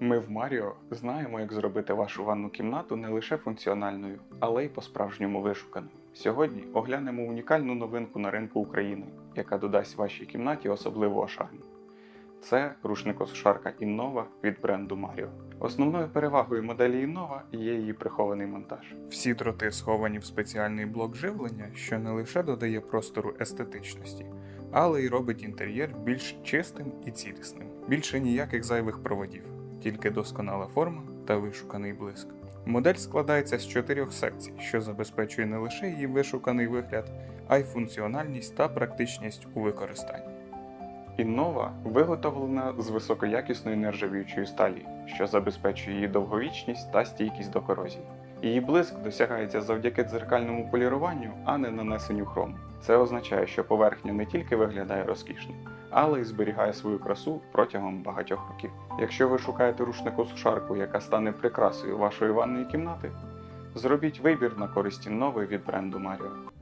Ми в Маріо знаємо, як зробити вашу ванну кімнату не лише функціональною, але й по-справжньому вишуканою. Сьогодні оглянемо унікальну новинку на ринку України, яка додасть вашій кімнаті особливого шарму. Це рушникосушарка Innova від бренду Mario. Основною перевагою моделі Innova є її прихований монтаж. Всі дроти сховані в спеціальний блок живлення, що не лише додає простору естетичності, але й робить інтер'єр більш чистим і цілісним. Більше ніяких зайвих проводів, тільки досконала форма та вишуканий блиск. Модель складається з чотирьох секцій, що забезпечує не лише її вишуканий вигляд, а й функціональність та практичність у використанні. Іннова виготовлена з високоякісної нержавіючої сталі, що забезпечує її довговічність та стійкість до корозії. Її блиск досягається завдяки дзеркальному поліруванню, а не нанесенню хрому. Це означає, що поверхня не тільки виглядає розкішно, але й зберігає свою красу протягом багатьох років. Якщо ви шукаєте рушнику сушарку, яка стане прикрасою вашої ванної кімнати, зробіть вибір на користі нової від бренду Mario.